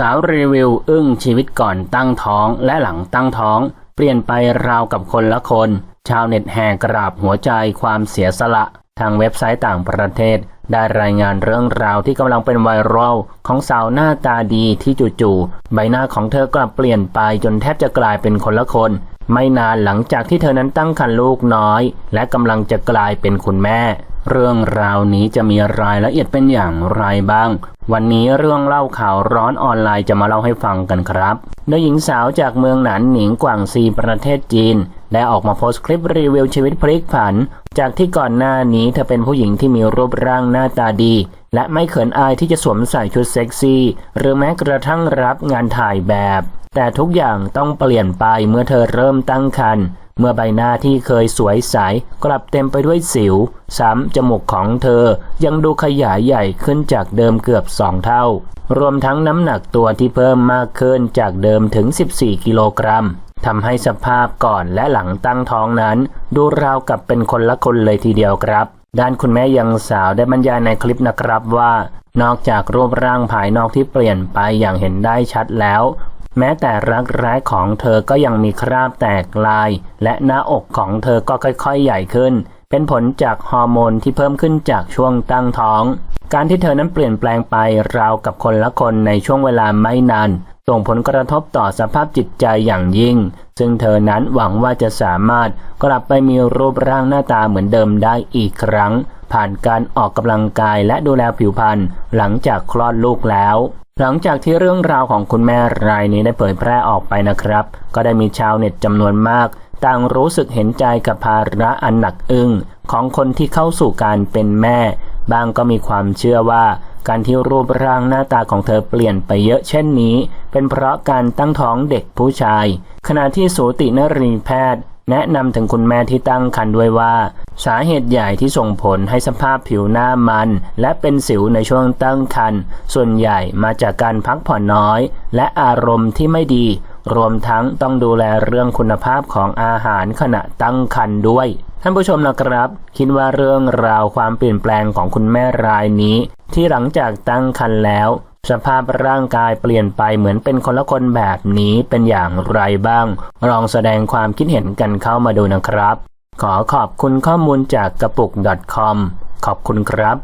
สาวรีวิวอึ้งชีวิตก่อนตั้งท้องและหลังตั้งท้อง เปลี่ยนไปราวกับคนละคน ชาวเน็ตแห่กราบหัวใจความเสียสละ ทางเว็บไซต์ต่างประเทศ ได้รายงานเรื่องราวที่กำลังเป็นไวรัลของสาวหน้าตาดีที่จู่ๆใบหน้าของเธอกลับเปลี่ยนไปจนแทบจะกลายเป็นคนละคน ไม่นานหลังจากที่เธอนั้นตั้งครรภ์ลูกน้อย และกำลังจะกลายเป็นคุณแม่ เรื่องราวนี้จะมีรายละเอียดเป็นอย่างไรบ้าง วันนี้เรื่องเล่าข่าวร้อนออนไลน์จะมาเล่าให้ฟังกันครับโดยหญิงสาวจากเมืองหนานหนิงกวางซีประเทศจีน ได้ออกมาโพสต์คลิปรีวิวชีวิตพลิกผัน จากที่ก่อนหน้านี้เธอเป็นผู้หญิงที่มีรูปร่างหน้าตาดี และไม่เขินอายที่จะสวมใส่ชุดเซ็กซี่ หรือแม้กระทั่งรับงานถ่ายแบบ แต่ทุกอย่างต้องเปลี่ยนไปเมื่อเธอเริ่มตั้งครรภ์ เมื่อใบหน้าที่เคยสวยใสกลับเต็มไปด้วยสิว ซ้ำจมูกของเธอยังดูขยายใหญ่ขึ้นจากเดิมเกือบสองเท่า รวมทั้งน้ำหนักตัวที่เพิ่มมากขึ้นจากเดิมถึง 14 กิโลกรัมทำให้สภาพก่อนและหลังตั้งท้องนั้น ดูราวกับเป็นคนละคนเลยทีเดียวครับ ด้านคุณแม่ยังสาวได้บรรยายในคลิปนะครับว่า นอกจากรูปร่างภายนอกที่เปลี่ยนไปอย่างเห็นได้ชัดแล้ว แม้แต่รักแร้ของเธอก็ยังมีคราบแตกลาย และหน้าอกของเธอก็ค่อยๆใหญ่ขึ้น เป็นผลจากฮอร์โมนที่เพิ่มขึ้นจากช่วงตั้งท้อง การที่เธอนั้นเปลี่ยนแปลงไปราวกับคนละคนในช่วงเวลาไม่นานส่งผลกระทบต่อสภาพจิตใจอย่างยิ่ง ซึ่งเธอนั้นหวังว่าจะสามารถกลับไปมีรูปร่างหน้าตาเหมือนเดิมได้อีกครั้ง ผ่านการออกกำลังกายและดูแลผิวพรรณหลังจากคลอดลูกแล้ว หลังจากที่เรื่องราวของคุณแม่รายนี้ได้เผยแพร่ออกไปนะครับ ก็ได้มีชาวเน็ตจำนวนมาก ต่างรู้สึกเห็นใจกับภาระอันหนักอึ้งของคนที่เข้าสู่การเป็นแม่ บางก็มีความเชื่อว่า การที่รูปร่างหน้าตาของเธอเปลี่ยนไปเยอะเช่นนี้ เป็นเพราะการตั้งท้องเด็กผู้ชาย ขณะที่สูตินรีแพทย์ แนะนำถึงคุณแม่ที่ตั้งครรภ์ด้วยว่า สาเหตุใหญ่ที่ส่งผลให้สภาพผิวหน้ามัน และเป็นสิวในช่วงตั้งครรภ์ส่วนใหญ่มาจากการพักผ่อนน้อย และอารมณ์ที่ไม่ดี รวมทั้งต้องดูแลเรื่องคุณภาพของอาหารขณะตั้งครรภ์ด้วย ท่านผู้ชมนะครับ คิดว่าเรื่องราวความเปลี่ยนแปลงของคุณแม่รายนี้ ที่หลังจากตั้งครรภ์แล้ว สภาพร่างกายเปลี่ยนไปเหมือนเป็นคนละคนแบบนี้เป็นอย่างไรบ้าง ลองแสดงความคิดเห็นกันเข้ามาดูนะครับ ขอขอบคุณข้อมูลจากกระปุก .com ขอบคุณครับ